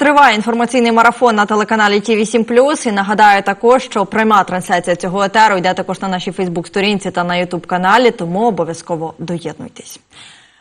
Триває інформаційний марафон на телеканалі ТІВІ 7 І нагадаю також, що пряма трансляція цього етеру йде також на нашій Фейсбук-сторінці та на Ютуб каналі, тому обов'язково доєднуйтесь.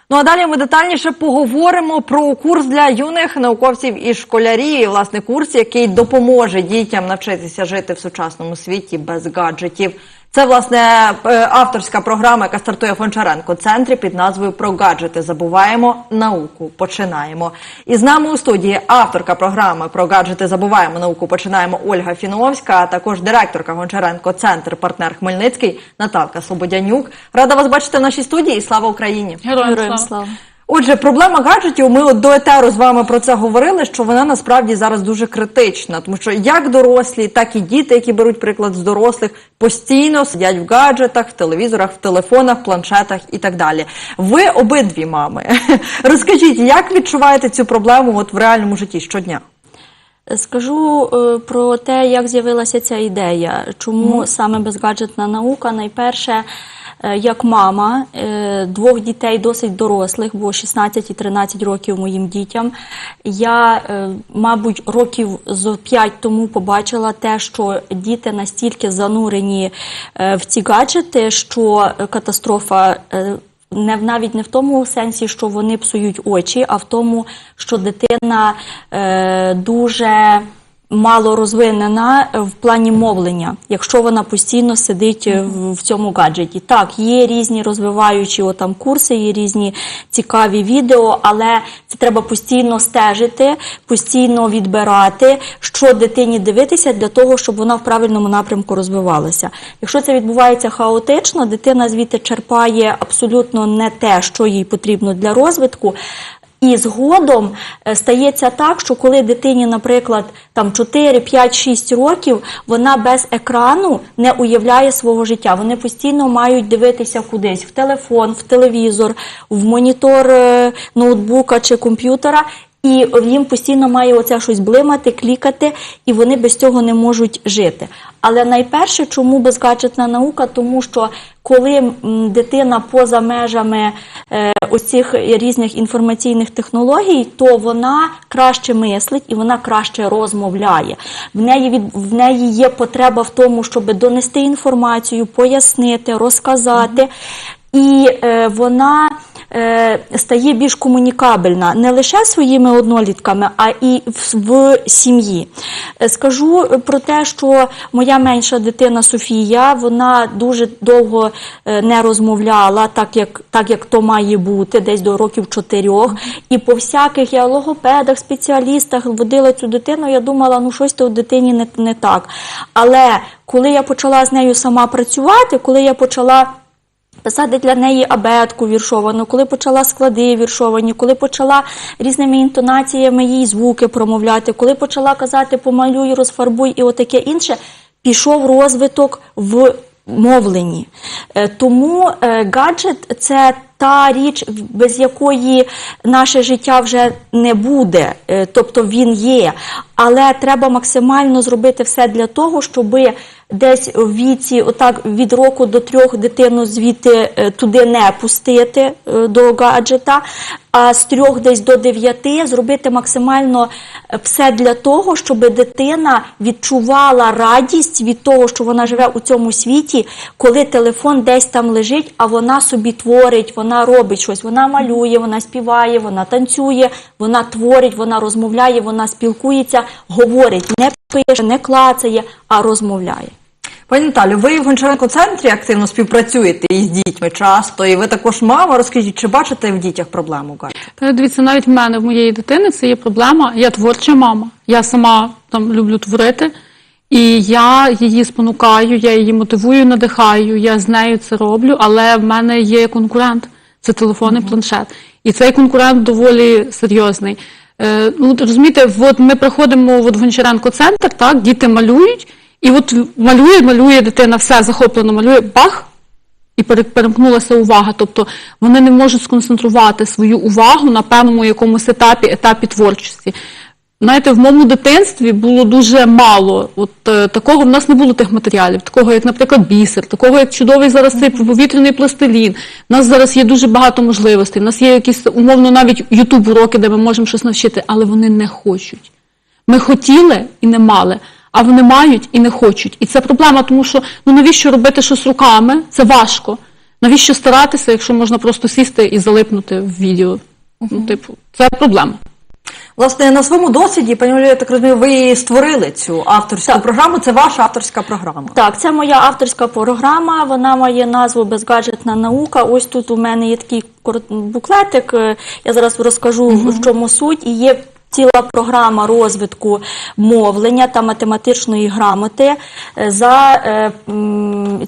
Ну а далі ми детальніше поговоримо про курс для юних науковців і школярів. І, власне, курс, який допоможе дітям навчитися жити в сучасному світі без гаджетів. Це власне е, авторська програма, яка стартує в Гончаренко центрі під назвою Про гаджети забуваємо науку. Починаємо. І з нами у студії авторка програми Про гаджети забуваємо науку. Починаємо Ольга Фіновська, а також директорка Гончаренко Центр, партнер Хмельницький Наталка Слободянюк. Рада вас бачити в нашій студії. і Слава Україні! Героям слава. Отже, проблема гаджетів. Ми от до етеру з вами про це говорили. Що вона насправді зараз дуже критична, тому що як дорослі, так і діти, які беруть приклад з дорослих, постійно сидять в гаджетах, в телевізорах, в телефонах, планшетах і так далі. Ви обидві мами. Розкажіть, як відчуваєте цю проблему от в реальному житті щодня? Скажу е, про те, як з'явилася ця ідея, чому саме безгаджетна наука. Найперше, як мама е, двох дітей досить дорослих, бо 16 і 13 років моїм дітям. Я, е, мабуть, років з 5 тому побачила те, що діти настільки занурені е, в ці гаджети, що е, катастрофа. е, не навіть не в тому сенсі, що вони псують очі, а в тому, що дитина е, дуже мало розвинена в плані мовлення, якщо вона постійно сидить е, в цьому гаджеті. Так, є різні розвиваючі отам курси, є різні цікаві відео, але це треба постійно стежити, постійно відбирати, що дитині дивитися для того, щоб вона в правильному напрямку розвивалася. Якщо це відбувається хаотично, дитина звідти черпає абсолютно не те, що їй потрібно для розвитку. І згодом е, стається так, що коли дитині, наприклад, там 4, 5, 6 років, вона без екрану не уявляє свого життя. Вони постійно мають дивитися кудись в телефон, в телевізор, в монітор е, ноутбука чи комп'ютера. І їм постійно має оце щось блимати, клікати, і вони без цього не можуть жити. Але найперше, чому безгаджетна наука? Тому що коли дитина поза межами е, ось цих різних інформаційних технологій, то вона краще мислить і вона краще розмовляє. В неї від в неї є потреба в тому, щоб донести інформацію, пояснити, розказати. І е, вона стає більш комунікабельна не лише своїми однолітками, а і в, в сім'ї. Е, Скажу про те, що моя менша дитина Софія, вона дуже довго е, не розмовляла, так як, так як то має бути, десь до років чотирьох. І по всяких я логопедах, спеціалістах водила цю дитину, я думала, ну щось то у дитині не, не так. Але коли я почала з нею сама працювати, коли я почала писати для неї абетку віршовану, коли почала склади віршовані, коли почала різними інтонаціями їй звуки промовляти, коли почала казати помалюй, розфарбуй і отаке інше, пішов розвиток в мовленні. Е, Тому е, гаджет це та річ, без якої наше життя вже не буде, Е, тобто він є. Але треба максимально зробити все для того, щоби десь в віці, отак від року до трьох дитину звідти е, туди не пустити е, до гаджета, а з трьох десь до дев'яти зробити максимально все для того, щоб дитина відчувала радість від того, що вона живе у цьому світі, коли телефон десь там лежить, а вона собі творить, вона робить щось, вона малює, вона співає, вона танцює, вона творить, вона розмовляє, вона спілкується, говорить, не пише, не клацає, а розмовляє. Пані Наталю, ви в Гончаренко центрі активно співпрацюєте із дітьми часто, і ви також мама. Розкажіть, чи бачите в дітях проблему? Та дивіться, навіть в мене, в моєї дитини, це є проблема. Я творча мама. Я сама там люблю творити, і я її спонукаю, я її мотивую, надихаю, я з нею це роблю, але в мене є конкурент це телефон і планшет. І цей конкурент доволі серйозний. Е, ну, розумієте, от ми приходимо от в Гончаренко центр, так, діти малюють, і от малює, малює дитина, все захоплено малює, бах, і пере- перемкнулася увага. Тобто вони не можуть сконцентрувати свою увагу на певному якомусь етапі, етапі творчості. Знаєте, в моєму дитинстві було дуже мало. От е, такого в нас не було тих матеріалів, такого як, наприклад, бісер, такого як чудовий зараз цей повітряний пластилін. У нас зараз є дуже багато можливостей. У нас є якісь умовно навіть ютуб уроки, де ми можемо щось навчити, але вони не хочуть. Ми хотіли і не мали, а вони мають і не хочуть. І це проблема, тому що ну навіщо робити щось руками? Це важко. Навіщо старатися, якщо можна просто сісти і залипнути в відео? Ну, типу, це проблема. Власне, на своєму досвіді, пані я так розумію, ви створили цю авторську програму. Це ваша авторська програма. Так, це моя авторська програма. Вона має назву Безгаджетна наука. Ось тут у мене є такий буклетик. Я зараз розкажу в чому суть. І є ціла програма розвитку мовлення та математичної грамоти е, за е,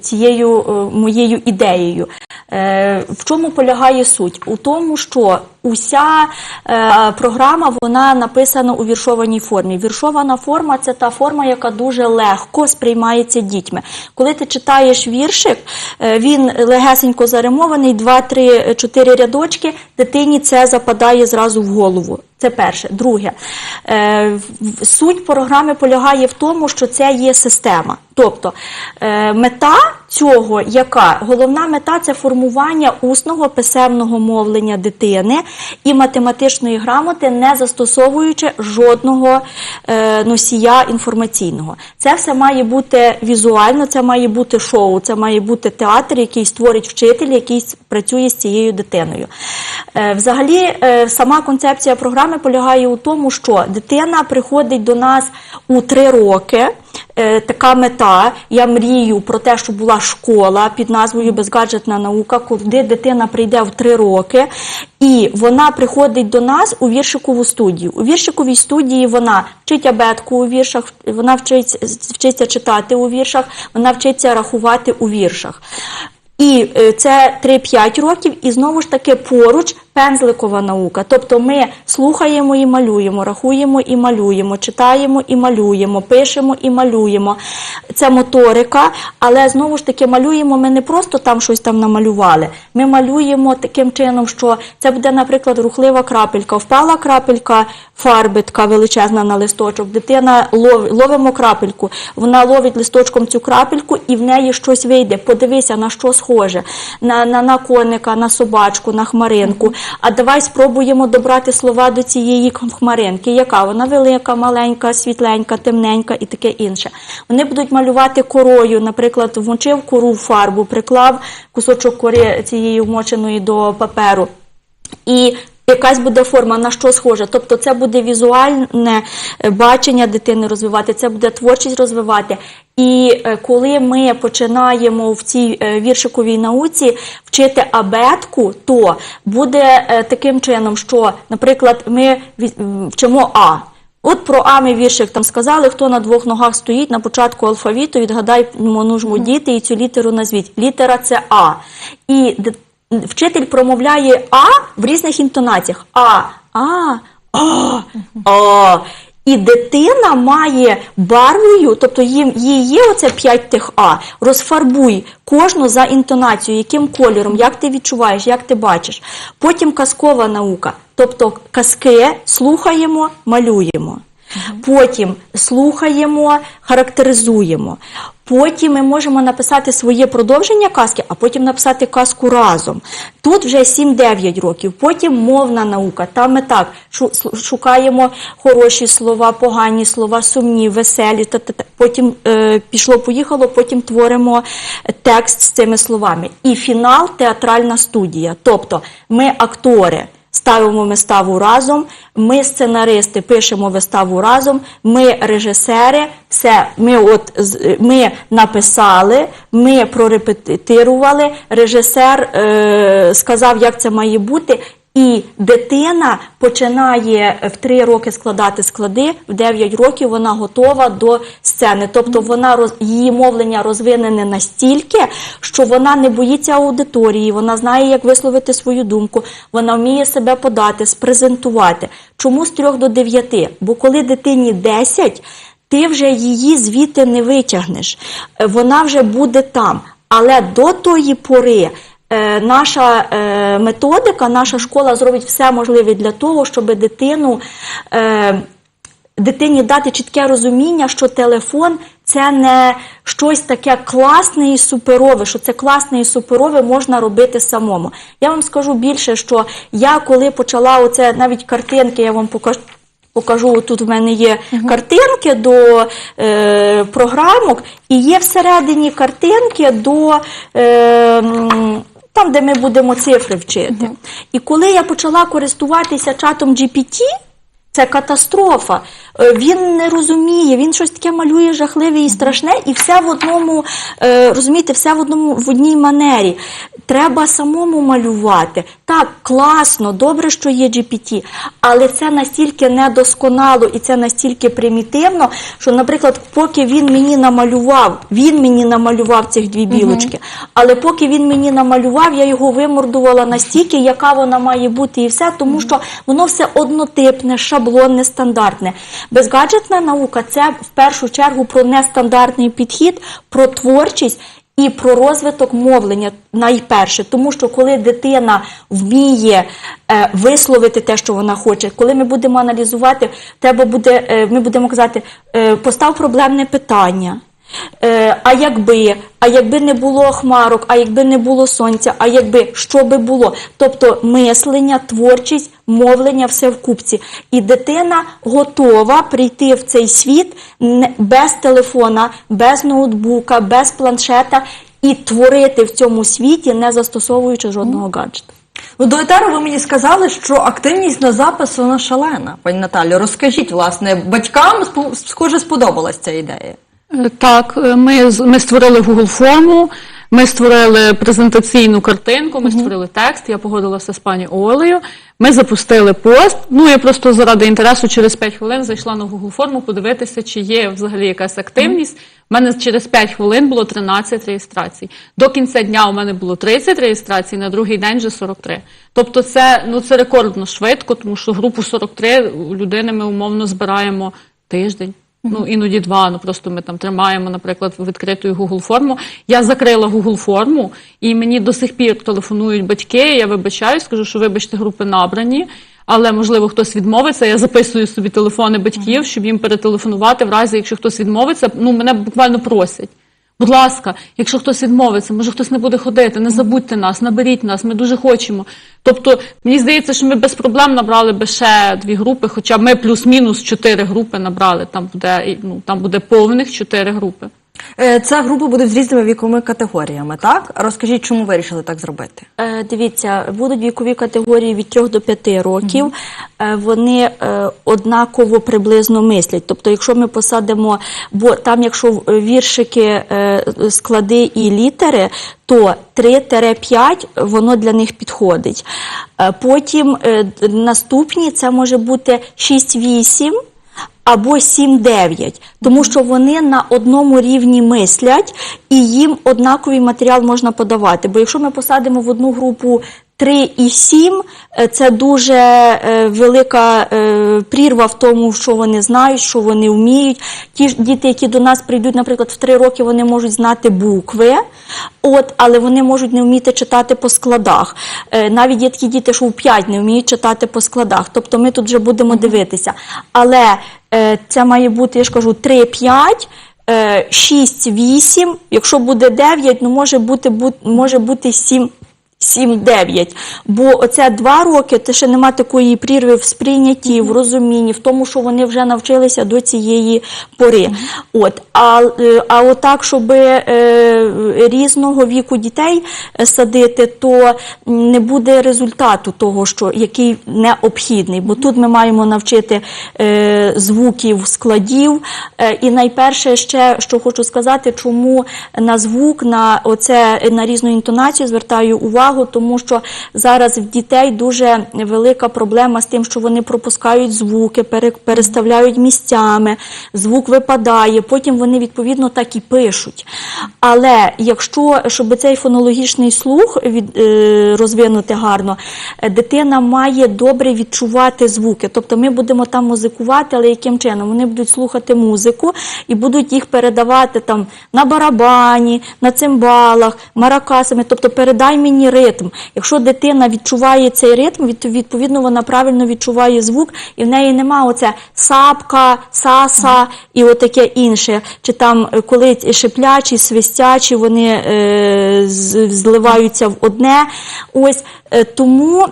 цією е, моєю ідеєю. Е, В чому полягає суть? У тому, що уся е, програма вона написана у віршованій формі. Віршована форма це та форма, яка дуже легко сприймається дітьми. Коли ти читаєш віршик, е, він легесенько заримований, 2-3, 4 рядочки, дитині це западає зразу в голову. Це перше. Друге, е, суть програми полягає в тому, що це є система. Тобто е, мета цього, яка головна мета це формування усного писемного мовлення дитини і математичної грамоти, не застосовуючи жодного е, носія інформаційного. Це все має бути візуально, це має бути шоу, це має бути театр, який створить вчитель, який працює з цією дитиною. Е, Взагалі, е, сама концепція програми полягає у тому, що дитина приходить до нас у три роки. Е, Така мета. Я мрію про те, щоб була школа під назвою Безгаджетна наука, куди дитина прийде в три роки, і вона приходить до нас у віршикову студію. У віршиковій студії вона вчить абетку у віршах, вона вчиться, вчиться читати у віршах, вона вчиться рахувати у віршах. І е, це 3-5 років, і знову ж таки поруч пензликова наука. Тобто ми слухаємо і малюємо, рахуємо і малюємо, читаємо і малюємо, пишемо і малюємо. Це моторика, але знову ж таки малюємо ми не просто там щось там намалювали. Ми малюємо таким чином, що це буде, наприклад, рухлива крапелька. Впала крапелька фарби, величезна на листочок. Дитина лов, ловимо крапельку. Вона ловить листочком цю крапельку, і в неї щось вийде. Подивися, на що схоже: на, на, на коника, на собачку, на хмаринку. А давай спробуємо добрати слова до цієї хмаринки. Яка вона велика, маленька, світленька, темненька і таке інше. Вони будуть малювати корою, наприклад, вмочив кору в фарбу, приклав кусочок кори цієї вмоченої до паперу. І якась буде форма, на що схоже. Тобто це буде візуальне е, бачення дитини розвивати, це буде творчість розвивати. І е, коли ми починаємо в цій е, віршиковій науці вчити абетку, то буде таким чином, що, наприклад, ми вчимо А. От про А ми віршик там сказали, хто на двох ногах стоїть на початку алфавіту, відгадай нужму діти і цю літеру назвіть. Літера це А. І вчитель промовляє А в різних інтонаціях. А, А, А, А. І дитина має барвою, тобто їм їй є оце п'ять тих А. Розфарбуй кожну за інтонацією, яким кольором, як ти відчуваєш, як ти бачиш. Потім казкова наука, тобто казки слухаємо, малюємо. Потім слухаємо, характеризуємо. Потім ми можемо написати своє продовження казки, а потім написати казку разом. Тут вже 7-9 років. Потім мовна наука. Там ми так шукаємо хороші слова, погані слова, сумні, веселі. Потім е, пішло-поїхало, потім творимо текст з цими словами. І фінал театральна студія. Тобто ми актори. Ставимо виставу разом, ми сценаристи пишемо виставу разом, ми режисери, все, ми от ми написали, ми прорепетирували, режисер е, сказав, як це має бути. І дитина починає в 3 роки складати склади, в 9 років вона готова до сцени. Тобто вона роз, її мовлення розвинене настільки, що вона не боїться аудиторії, вона знає, як висловити свою думку, вона вміє себе подати, спрезентувати. Чому з 3 до 9? Бо коли дитині 10, ти вже її звідти не витягнеш. Вона вже буде там. Але до тої пори наша е, методика, наша школа зробить все можливе для того, щоб дитину. Е, Дитині дати чітке розуміння, що телефон це не щось таке класне і суперове, що це класне і суперове можна робити самому. Я вам скажу більше, що я коли почала оце навіть картинки, я вам покажу. Покажу, тут в мене є картинки до е, програмок, і є всередині картинки до е, там, де ми будемо цифри вчити. І коли я почала користуватися чатом GPT, це катастрофа. Е, Він не розуміє, він щось таке малює жахливе і страшне, і все в одному, е, розумієте, все в одному в одній манері. Треба самому малювати. Так, класно, добре, що є GPT, але це настільки недосконало і це настільки примітивно, що, наприклад, поки він мені намалював, він мені намалював цих дві білочки, але поки він мені намалював, я його вимордувала настільки, яка вона має бути, і все, тому що воно все однотипне, шаблонне, стандартне. Безгаджетна наука це в першу чергу про нестандартний підхід, про творчість. І про розвиток мовлення найперше, тому що коли дитина вміє е, висловити те, що вона хоче, коли ми будемо аналізувати, треба буде, е, ми будемо казати, е, постав проблемне питання. Е, а якби, а якби не було хмарок, а якби не було сонця, а якби що би було? Тобто мислення, творчість, мовлення, все в купці. І дитина готова прийти в цей світ без телефона, без ноутбука, без планшета і творити в цьому світі, не застосовуючи жодного гаджета. Ну, до етеру ви мені сказали, що активність на запис вона шалена. Пані Наталю, розкажіть, власне, батькам схоже сподобалась ця ідея. Е, Так, е, ми, ми створили Google форму, ми створили презентаційну картинку, ми створили текст, я погодилася з пані Олею. Ми запустили пост. Ну, я просто заради інтересу через 5 хвилин зайшла на Google форму подивитися, чи є взагалі якась активність. У мене через 5 хвилин було 13 реєстрацій. До кінця дня у мене було 30 реєстрацій, на другий день вже 43. Тобто це, ну, це рекордно швидко, тому що групу 43 у людини ми умовно збираємо тиждень. Ну, іноді два. Ну просто ми там тримаємо, наприклад, відкритою Google форму. Я закрила Google форму, і мені до сих пір телефонують батьки. Я вибачаюсь, скажу, що вибачте, групи набрані. Але можливо хтось відмовиться. Я записую собі телефони батьків, щоб їм перетелефонувати в разі, якщо хтось відмовиться. Ну мене буквально просять. Будь ласка, якщо хтось відмовиться, може хтось не буде ходити, не забудьте нас, наберіть нас, ми дуже хочемо. Тобто, мені здається, що ми без проблем набрали би ще дві групи, хоча ми плюс-мінус чотири групи набрали. Там буде ну там буде повних чотири групи. Е, Ця група буде з різними віковими категоріями, так? Розкажіть, чому вирішили так зробити? Е, Дивіться, будуть вікові категорії від 3 до 5 років. Е, Вони е, однаково приблизно мислять. Тобто, якщо ми посадимо, бо там, якщо віршики, е, склади і літери, то 3-5 воно для них підходить. Е, Потім е, наступні це може бути 6-8 або 7-9, тому що вони на одному рівні мислять і їм однаковий матеріал можна подавати. Бо якщо ми посадимо в одну групу 3 і 7, е, це дуже е, велика е, прірва в тому, що вони знають, що вони вміють. Ті ж діти, які до нас прийдуть, наприклад, в 3 роки вони можуть знати букви, от, але вони можуть не вміти читати по складах. Е, навіть є такі діти, що в 5 не вміють читати по складах. Тобто ми тут вже будемо дивитися. Але це має бути, я ж кажу, 3-5. 6-8, якщо буде 9, ну може бути, може бути 7, 7-9. Бо оце два роки, це ще нема такої прірви в сприйнятті, в розумінні, в тому, що вони вже навчилися до цієї пори. От, а, е, а отак, щоб е, різного віку дітей е, садити, то не буде результату того, що який необхідний. Бо тут ми маємо навчити е, звуків складів. Е, і найперше ще, що хочу сказати, чому на звук, на оце на різну інтонацію звертаю увагу, тому що зараз в дітей дуже велика проблема з тим, що вони пропускають звуки, переставляють місцями, звук випадає, потім вони відповідно так і пишуть. Але якщо щоб цей фонологічний слух від, е, розвинути гарно, дитина має добре відчувати звуки. Тобто ми будемо там музикувати, але яким чином? Вони будуть слухати музику і будуть їх передавати там на барабані, на цимбалах, маракасами. Тобто передай мені ритм. Якщо дитина відчуває цей ритм, відповідно вона правильно відчуває звук, і в неї нема оце сапка, саса і отаке інше. Чи там е, коли шиплячі, свистячі, вони е, зливаються в одне. Ось Тому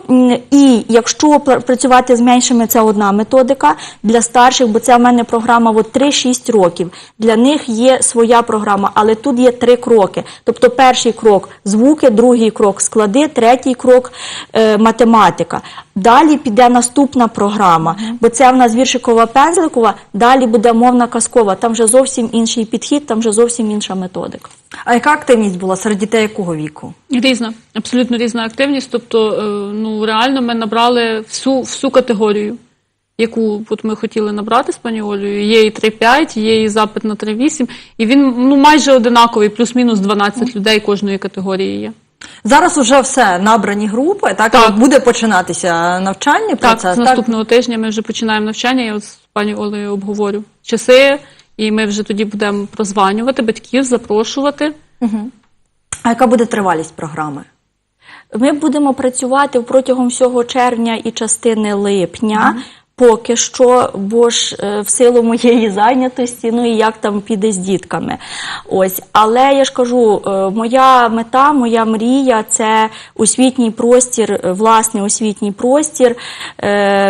і якщо пр- працювати з меншими, це одна методика для старших, бо це в мене програма от 3-6 років. Для них є своя програма, але тут є три кроки. Тобто перший крок звуки, другий крок склади, третій крок е, математика. Далі піде наступна програма, бо це в нас віршикова пензликова, далі буде мовна казкова. Там вже зовсім інший підхід, там вже зовсім інша методика. А яка активність була серед дітей якого віку? Різна, абсолютно різна активність. Тобто, е, ну реально ми набрали всю, всю категорію, яку от ми хотіли набрати з пані Олею. Є і 3-5, є і запит на 3-8, і він ну майже одинаковий, плюс-мінус 12 людей кожної категорії є. Зараз уже все набрані групи, так, Так. буде починатися навчальний Так, процес. з наступного тижня ми вже починаємо навчання. Я от з пані Олею обговорю часи, і ми вже тоді будемо прозванювати батьків, запрошувати. А яка буде тривалість програми? Ми будемо працювати протягом всього червня і частини липня. Поки що, бо ж е, в силу моєї зайнятості, ну і як там піде з дітками. Ось, але я ж кажу, е, моя мета, моя мрія це освітній простір, е, власний освітній простір,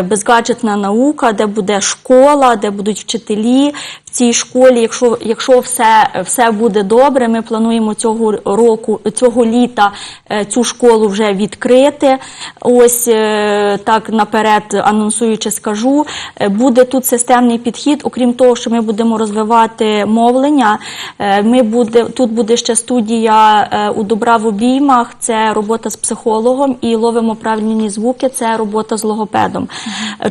безгаджетна наука, де буде школа, де будуть вчителі. В цій школі, якщо, якщо все, все буде добре, ми плануємо цього року, цього літа е, цю школу вже відкрити. Ось е, так наперед анонсуючи, скажу, е, буде тут системний підхід. Окрім того, що ми будемо розвивати мовлення. Ми буде тут буде ще студія у добра в обіймах. Це робота з психологом і ловимо правильні звуки. Це робота з логопедом.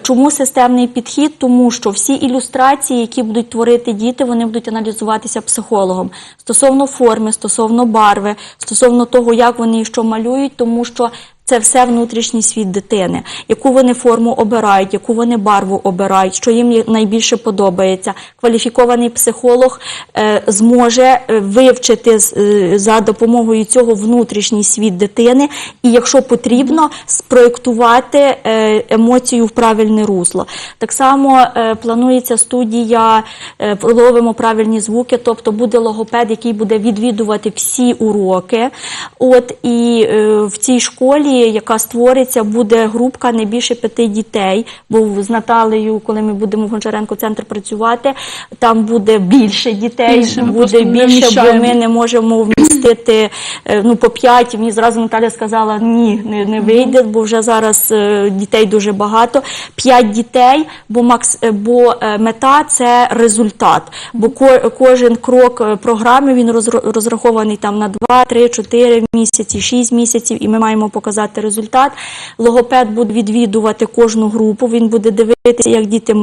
Чому системний підхід? Тому що всі ілюстрації, які будуть творити діти, вони будуть аналізуватися психологом. Стосовно форми, стосовно барви, стосовно того, як вони і що малюють, тому що це все внутрішній світ дитини, яку вони форму обирають, яку вони барву обирають, що їм найбільше подобається. Кваліфікований психолог е, зможе е, вивчити е, за допомогою цього внутрішній світ дитини, і якщо потрібно, спроєктувати е, емоцію в правильне русло. Так само е, планується студія е, ловимо правильні звуки, тобто буде логопед, який буде відвідувати всі уроки. От і е, в цій школі, яка створиться, буде групка не більше п'яти дітей. Бо з Наталею, коли ми будемо в Гончаренко центр працювати, там буде більше дітей, Більше, буде більше, бо ми не можемо вмістити е, ну, по п'ять. Мені зразу Наталя сказала, ні, не, не вийде, бо вже зараз е, дітей дуже багато. П'ять дітей, бо макс, е, бо мета це результат. Бо ко, кожен крок програми він розрахований там на 2, 3, 4 місяці, 6 місяців, і ми маємо показати результат. Логопед буде відвідувати кожну групу, він буде дивитися, як діти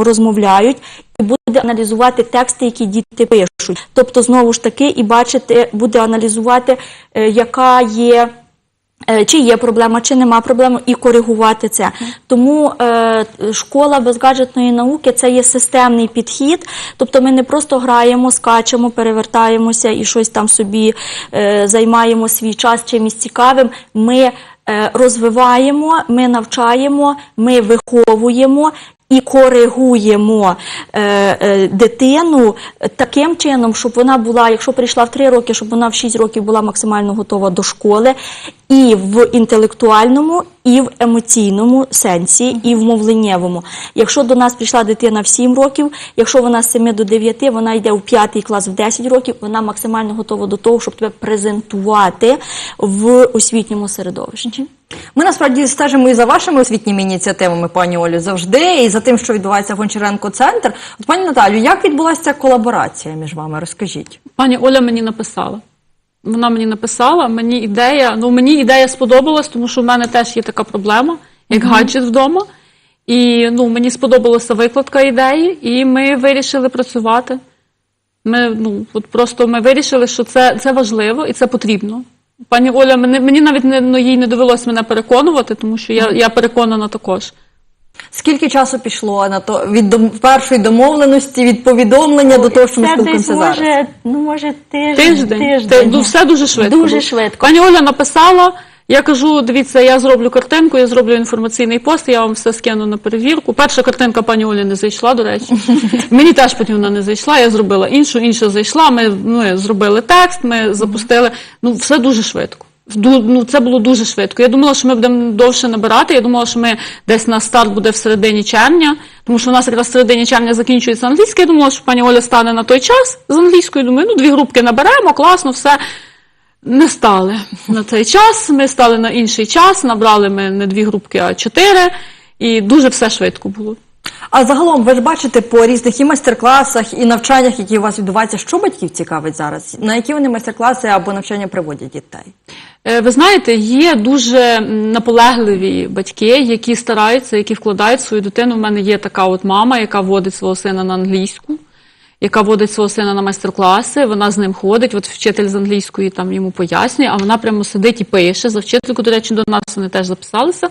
розмовляють. І буде аналізувати тексти, які діти пишуть. Тобто, знову ж таки, і бачити, буде аналізувати, е, яка є. Е, Чи є проблема, чи нема проблеми, і коригувати це. Тому е, школа безгаджетної науки це є системний підхід. Тобто ми не просто граємо, скачемо, перевертаємося і щось там собі е, займаємо свій час чимось цікавим. Ми е, розвиваємо, ми навчаємо, ми виховуємо і коригуємо е, е, дитину таким чином, щоб вона була, якщо прийшла в 3 роки, щоб вона в 6 років була максимально готова до школи, і в інтелектуальному, і в емоційному сенсі, і в мовленнєвому. Якщо до нас прийшла дитина в 7 років, якщо вона з 7 до 9, вона йде в 5 клас в 10 років, вона максимально готова до того, щоб тебе презентувати в освітньому середовищі. Ми насправді стежимо і за вашими освітніми ініціативами, пані Олю, завжди, і за тим, що відбувається в Гончаренко центр. От пані Наталю, як відбулася ця колаборація між вами? Розкажіть. Пані Оля мені написала. Вона мені написала, мені ідея, ну мені ідея сподобалась, тому що в мене теж є така проблема, як гаджет вдома. І ну, мені сподобалася викладка ідеї, і ми вирішили працювати. Ми, ну, от просто ми вирішили, що це, це важливо і це потрібно. Пані Оля, мені, мені навіть не, ну, їй не довелось мене переконувати, тому що я, я переконана також. Скільки часу пішло на то від дом- першої домовленості, від повідомлення до того, що ми спілкуємося зараз? може, ну може тиждень. Тиждень. Ти- ну, все дуже швидко. Дуже швидко. Пані Оля написала. Я кажу, дивіться, я зроблю картинку, я зроблю інформаційний пост, я вам все скину на перевірку. Перша картинка пані Олі не зайшла, до речі. Мені теж потім вона не зайшла, я зробила іншу, інша зайшла. Ми, ми зробили текст, ми запустили. Ну, все дуже швидко. ну, це було дуже швидко. Я думала, що ми будемо довше набирати. Я думала, що ми десь на старт буде в середині червня, тому що у нас якраз в середині червня закінчується англійська. Я думала, що пані Оля стане на той час з англійською. Думаю, ну дві групки наберемо, класно, все. Не стали на цей час. Ми стали на інший час. Набрали ми не дві групки, а чотири. І дуже все швидко було. А загалом ви ж бачите по різних і майстер-класах, і навчаннях, які у вас відбуваються, що батьків цікавить зараз? На які вони майстер-класи або навчання приводять дітей? Е, Ви знаєте, є дуже наполегливі батьки, які стараються, які вкладають свою дитину. У мене є така от мама, яка водить свого сина на англійську, яка водить свого сина на майстер-класи. Вона з ним ходить. От вчитель з англійської там йому пояснює, а вона прямо сидить і пише за вчительку. До речі, до нас вони теж записалися.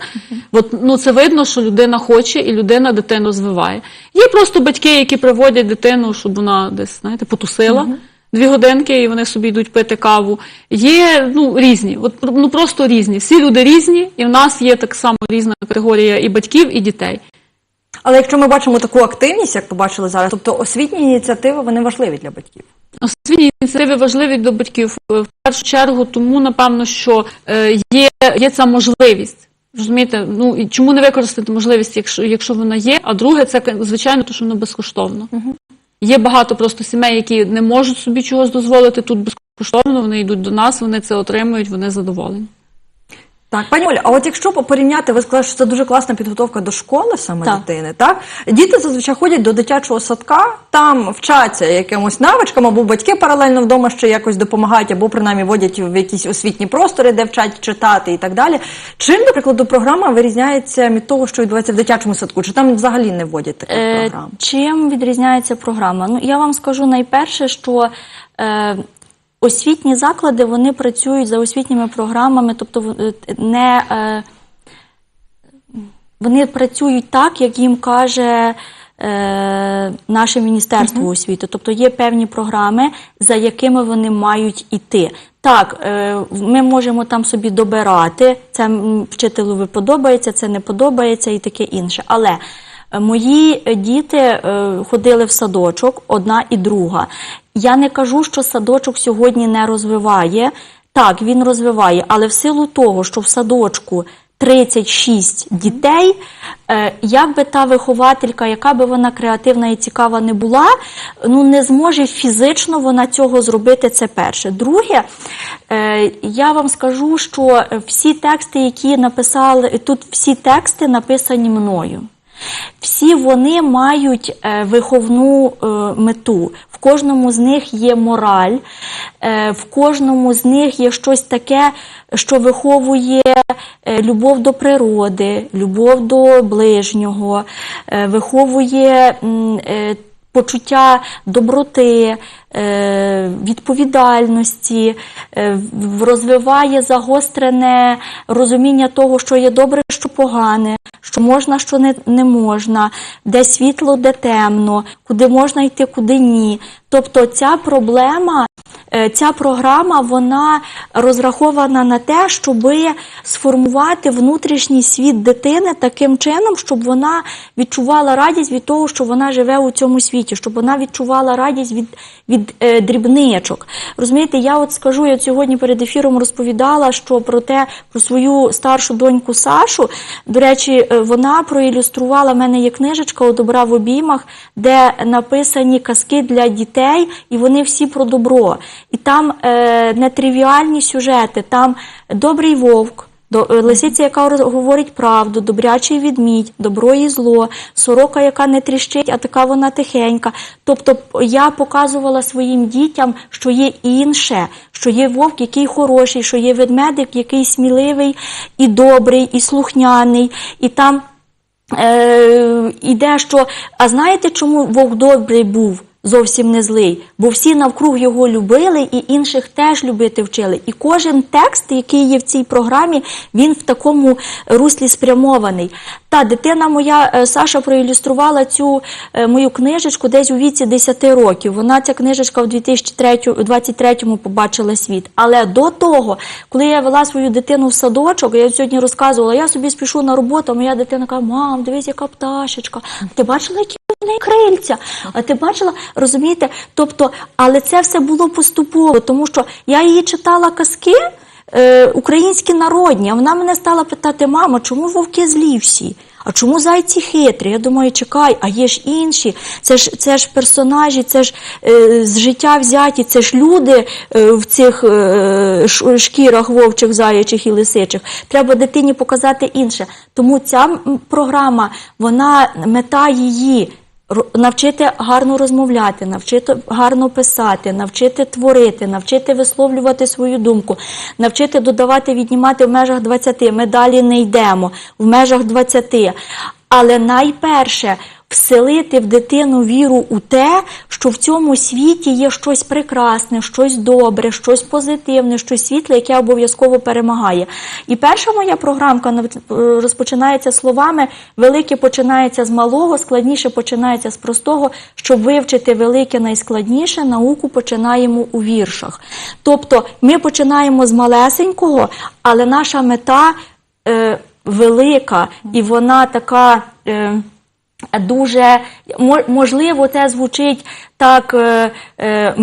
От ну це видно, що людина хоче і людина дитину розвиває. Є просто батьки, які приводять дитину, щоб вона десь знаєте потусила. Дві годинки, і вони собі йдуть пити каву. Є ну різні, от ну просто різні. Всі люди різні, і в нас є так само різна категорія і батьків, і дітей. Але якщо ми бачимо таку активність, як побачили зараз, тобто освітні ініціативи вони важливі для батьків. Освітні ініціативи важливі до батьків е, в першу чергу, тому напевно, що е, є, є ця можливість. Розумієте, ну і чому не використати можливість, якщо, якщо вона є? А друге, це звичайно, то що воно безкоштовно. Є багато просто сімей, які не можуть собі чогось дозволити тут безкоштовно. Вони йдуть до нас, вони це отримують, вони задоволені. Так, пані Оля, а от якщо порівняти, ви сказали, що це дуже класна підготовка до школи саме Так. дитини, так? Діти зазвичай ходять до дитячого садка, там вчаться якимось навичкам, або батьки паралельно вдома ще якось допомагають, або принаймні водять в якісь освітні простори, де вчать читати і так далі. Чим, до прикладу, програма вирізняється від того, що відбувається в дитячому садку? Чи там взагалі не вводять таких Е, програм? Чим відрізняється програма? Ну, я вам скажу найперше, що е, освітні заклади вони працюють за освітніми програмами, тобто е, не, е, вони працюють так, як їм каже. е, Наше міністерство освіти, тобто є певні програми, за якими вони мають іти. Так, е, ми можемо там собі добирати, це вчителю подобається, це не подобається і таке інше. Але Мої діти е, ходили в садочок, одна і друга. Я не кажу, що садочок сьогодні не розвиває. Так, він розвиває, але в силу того, що в садочку 36 дітей, е, як би та вихователька, яка би вона креативна і цікава не була, ну не зможе фізично вона цього зробити. Це перше. Друге, е, я вам скажу, що всі тексти, які написали, тут всі тексти написані мною. Всі вони мають е, виховну е, мету. В кожному з них є мораль, е, в кожному з них є щось таке, що виховує любов до природи, любов до ближнього, виховує почуття доброти, відповідальності, розвиває загострене розуміння того, що є добре, що погане, що можна, що не, не можна, де світло, де темно, куди можна йти, куди ні. Тобто ця проблема, е, ця програма, вона розрахована на те, щоб сформувати внутрішній світ дитини таким чином, щоб вона відчувала радість від того, що вона живе у цьому світі, щоб вона відчувала радість від, від е, дрібничок. Розумієте, я от скажу, я сьогодні перед ефіром розповідала, що про те, про свою старшу доньку Сашу. До речі, е, вона проілюструвала мене є книжечка у добра в обіймах, де написані казки для дітей, і вони всі про добро. І там е, нетривіальні сюжети, там добрий вовк. До е, лисиця, яка говорить правду, добрячий відмідь, добро і зло, сорока, яка не тріщить, а така вона тихенька. Тобто я показувала своїм дітям, що є інше, що є вовк, який хороший, що є ведмедик, який сміливий і добрий, і слухняний, і там е, іде, що а знаєте, чому вовк добрий був? Зовсім не злий, бо всі навкруг його любили і інших теж любити вчили. І кожен текст, який є в цій програмі, він в такому руслі спрямований. Та дитина моя е, Саша проілюструвала цю е, мою книжечку десь у віці 10 років. Вона ця книжечка в 2023 побачила світ. Але до того, коли я вела свою дитину в садочок, я сьогодні розказувала, я собі спішу на роботу, а моя дитина каже, мам, дивись, яка пташечка. Ти бачила, які неї крильця? А ти бачила, розумієте? Тобто, але це все було поступово, тому що я її читала казки. е, українські народні. А вона мене стала питати: мама, чому вовки злі всі? А чому зайці хитрі? Я думаю, чекай, а є ж інші. Це ж це ж персонажі, це ж е, з життя взяті, це ж люди е, в цих е, шкірах вовчих, заячих і лисичих. Треба дитині показати інше. Тому ця програма, вона мета її. Навчити гарно розмовляти, навчити гарно писати, навчити творити, навчити висловлювати свою думку, навчити додавати, віднімати в межах 20. Ми далі не йдемо в межах 20. Але найперше вселити в дитину віру у те, що в цьому світі є щось прекрасне, щось добре, щось позитивне, щось світле, яке обов'язково перемагає. І перша моя програмка е, розпочинається словами: велике починається з малого, складніше починається з простого. Щоб вивчити велике найскладніше, науку починаємо у віршах. Тобто ми починаємо з малесенького, але наша мета е, велика, і вона така. Е, Дуже можливо, це звучить так е, е,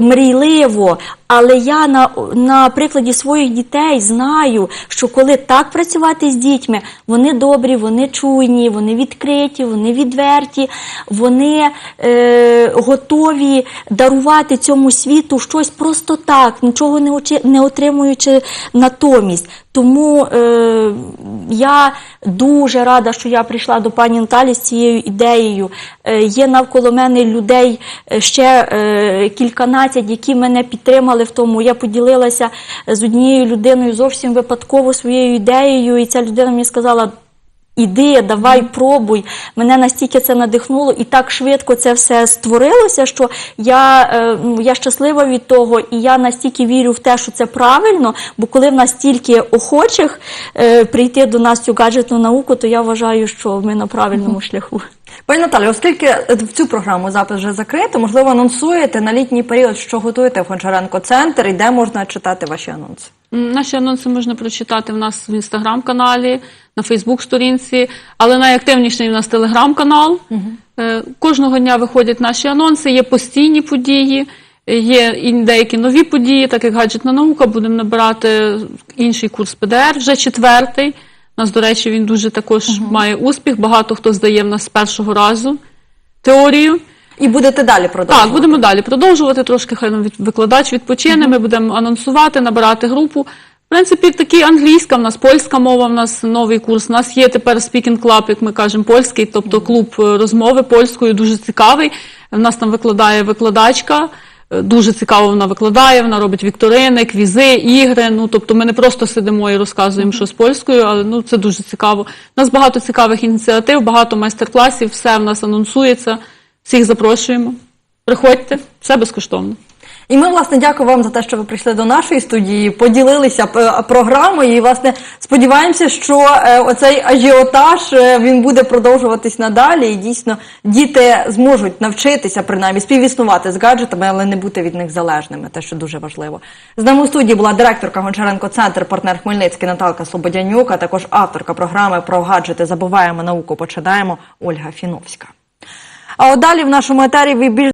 мрійливо, але я на, на прикладі своїх дітей знаю, що коли так працювати з дітьми, вони добрі, вони чуйні, вони відкриті, вони відверті, вони е, готові дарувати цьому світу щось просто так, нічого не, очі, не отримуючи натомість. Тому е, я дуже рада, що я прийшла до пані Наталі з цією ідеєю. Е, є навколо мене людей е, ще е, кільканадцять, які мене підтримали в тому. Я поділилася з однією людиною зовсім випадково своєю ідеєю, і ця людина мені сказала. Іди, давай, пробуй. Мене настільки це надихнуло, і так швидко це все створилося, що я, е, я щаслива від того, і я настільки вірю в те, що це правильно. Бо коли в нас стільки охочих е, прийти до нас цю гаджетну науку, то я вважаю, що ми на правильному шляху. Пані Наталі, оскільки е, в цю програму запис вже закрито, можливо, анонсуєте на літній період, що готуєте в Гончаренко центр і де можна читати ваші анонси? Наші анонси можна прочитати в нас в інстаграм-каналі, на Фейсбук-сторінці, але найактивніший в нас телеграм-канал. Е, Кожного дня виходять наші анонси, є постійні події, є і деякі нові події, так як гаджетна наука, будемо набирати інший курс ПДР, вже четвертий. У нас, до речі, він дуже також має успіх. Багато хто здає в нас з першого разу теорію. І будете далі продовжувати? Так, будемо далі продовжувати. Трошки хай нам викладач відпочине. Ми будемо анонсувати, набирати групу. В принципі, такі англійська, в нас польська мова, в нас новий курс. У нас є тепер Speaking Club, як ми кажемо, польський, тобто клуб е, розмови польською, дуже цікавий. В нас там викладає викладачка. Дуже цікаво вона викладає, вона робить вікторини, квізи, ігри. Ну тобто ми не просто сидимо і розказуємо щось польською, але ну це дуже цікаво. У нас багато цікавих ініціатив, багато майстер-класів, все в нас анонсується. Всіх запрошуємо. Приходьте, все безкоштовно. І ми, власне, дякую вам за те, що ви прийшли до нашої студії, поділилися програмою. І, власне, сподіваємося, що е, оцей ажіотаж е, він буде продовжуватись надалі. І дійсно діти зможуть навчитися принаймні співіснувати з гаджетами, але не бути від них залежними. Те, що дуже важливо. З нами у студії була директорка Гончаренко Центр, партнер Хмельницький Наталка Слободянюк, а також авторка програми про гаджети Забуваємо науку. Починаємо Ольга Фіновська. А от далі в нашому етері ви більш